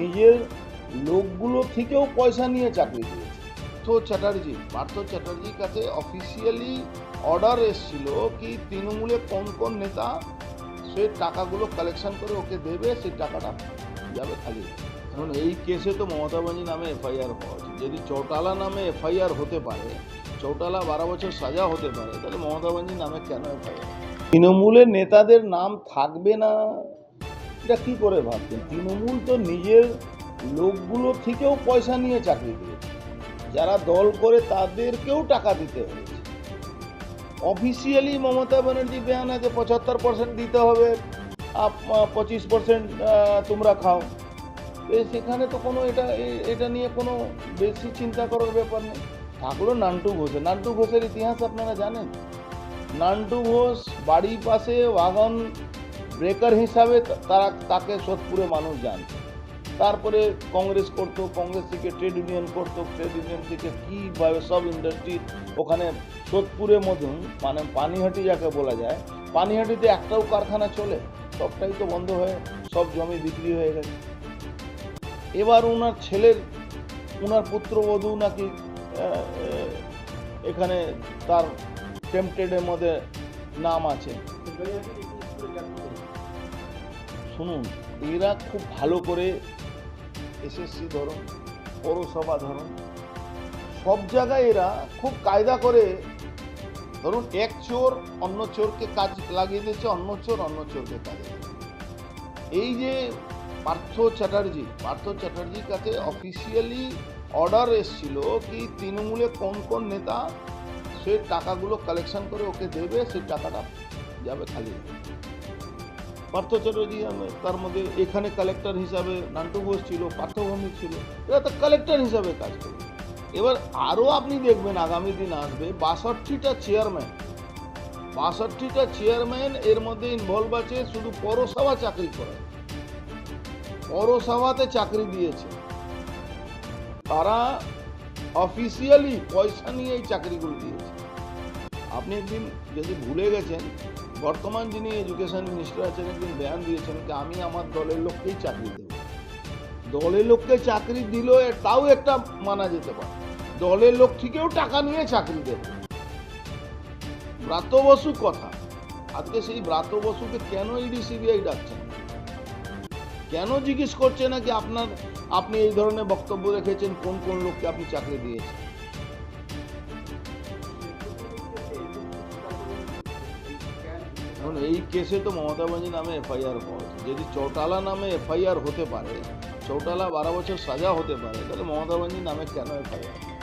নিজের লোকগুলো থেকেও পয়সা নিয়ে চাকরি দিয়েছে পার্থ চ্যাটার্জি পার্থ চ্যাটার্জির কাছে অফিসিয়ালি অর্ডার এসেছিল কি তৃণমূলে কোন কোন নেতা সে টাকাগুলো কালেকশন করে ওকে দেবে সেই টাকাটা যাবে খালি। এখন এই কেসে তো মমতা ব্যানার্জি নামে এফআইআর হওয়া উচিত। যদি চৌটালা নামে এফআইআর হতে পারে চৌটালা বারো বছর সাজা হতে পারে তাহলে মমতা ব্যানার্জি নামে কেন এফআইআর? তৃণমূলের নেতাদের নাম থাকবে না। এটা কি করে ভাবছেন? তৃণমূল তো নিজের লোকগুলো থেকেও পয়সা নিয়ে চাকরি দিয়েছে যারা দল করে তাদেরকেও টাকা দিতে হয়েছে। অফিসিয়ালি মমতা ব্যানার্জি বেয়ান আছে, পঁচাত্তর পার্সেন্ট দিতে হবে। পঁচিশ পার্সেন্ট তোমরা খাও। সেখানে তো কোনো এটা এটা নিয়ে কোনো বেশি চিন্তা করার ব্যাপার নেই। থাকল নান্টু ঘোষের নান্টু ঘোষের ইতিহাস আপনারা জানেন? নান্টু ঘোষ বাড়ির পাশে ওয়াগন ব্রেকার হিসাবে তারা তাকে সোদপুরে মানুষ জানত তারপরে কংগ্রেস করতো, কংগ্রেস থেকে ট্রেড ইউনিয়ন করতো, ট্রেড ইউনিয়ন থেকে কীভাবে সব ইন্ডাস্ট্রি ওখানে সোদপুরের মতন মানে পানিহাটি যাকে বলা যায়, পানিহাটিতে একটাও কারখানা চলে, সবটাই তো বন্ধ হয়ে, সব জমি বিক্রি হয়ে গেছে। এবার ওনার ছেলের ওনার পুত্রবধূ নাকি এখানে তার টেম্পটেডের মধ্যে নাম আছে। শুনুন, এরা খুব ভালো করে এসএসসি ধরুন, পৌরসভা ধরুন, সব জায়গায় এরা খুব কায়দা করে, ধরুন এক চোর অন্য চোরকে কাজ লাগিয়ে দিচ্ছে অন্য চোর অন্য চোরকে কাজে এই যে পার্থ চ্যাটার্জি, পার্থ চ্যাটার্জির কাছে অফিসিয়ালি অর্ডার এসেছিল কি তৃণমূলে কোন কোন নেতা সে টাকাগুলো কালেকশন করে ওকে দেবে, সেই টাকাটা যাবে খালি। পার্থ চ্যাটার্জি তার মধ্যে এখানে কালেক্টর হিসাবে নান্টু ঘোষ ছিল পার্থভূমি ছিল, এরা তো কালেক্টর হিসাবে কাজ করে। এবার আরও আপনি দেখবেন আগামী দিন আসবে, বাষট্টিটা চেয়ারম্যান বাষট্টিটা চেয়ারম্যান এর মধ্যে ইনভলভ আছে শুধু পৌরসভা চাকরি করে। পৌরসভাতে চাকরি দিয়েছে। তারা অফিসিয়ালি পয়সা নিয়ে এই চাকরিগুলো দিয়েছে। আপনি একদিন যদি ভুলে গেছেন বর্তমান যিনি এডুকেশন মিনিস্টার আছেন একদিন বয়ান দিয়েছেন যে আমি আমার দলের লোককেই চাকরি দেব। দলের লোককে চাকরি দিল তাও একটা মানা যেতে পারে। দলের লোক থেকেও টাকা নিয়ে চাকরি দেবে। ব্রাত বসু কথা। আজকে সেই ব্রাত বসুকে কেন ইডি সিবিআই ডাকছেন? কেন জিজ্ঞেস করছে না কি আপনার, আপনি এই ধরনের বক্তব্য রেখেছেন? কোন কোন লোককে আপনি চাকরি দিয়েছেন? এখন এই কেসে তো মমতা ব্যানার্জি নামে এফআইআর হয় যদি চৌটালা নামে এফআইআর হতে পারে, চৌটালা বারো বছর সাজা হতে পারে, তাহলে মমতা ব্যানার্জি নামে কেন এফআইআর?